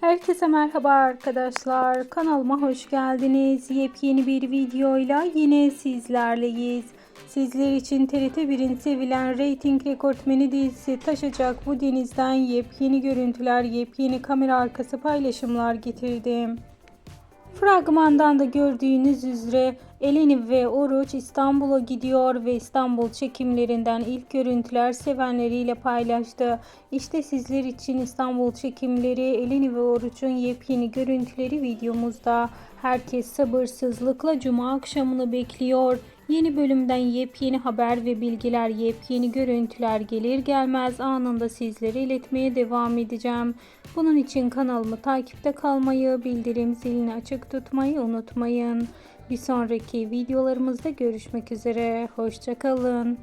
Herkese merhaba arkadaşlar. Kanalıma hoş geldiniz. Yepyeni bir videoyla yine sizlerleyiz. Sizler için TRT 1'in sevilen reyting rekortmeni dizisi Taşacak Bu Deniz'den yepyeni görüntüler, yepyeni kamera arkası paylaşımlar getirdim. Fragmandan da gördüğünüz üzere Eleni ve Oruç İstanbul'a gidiyor ve İstanbul çekimlerinden ilk görüntüler sevenleriyle paylaştı. İşte sizler için İstanbul çekimleri Eleni ve Oruç'un yepyeni görüntüleri videomuzda. Herkes sabırsızlıkla cuma akşamını bekliyor. Yeni bölümden yepyeni haber ve bilgiler, yepyeni görüntüler gelir gelmez anında sizlere iletmeye devam edeceğim. Bunun için kanalımı takipte kalmayı, bildirim zilini açık tutmayı unutmayın. Bir sonraki videolarımızda görüşmek üzere. Hoşçakalın.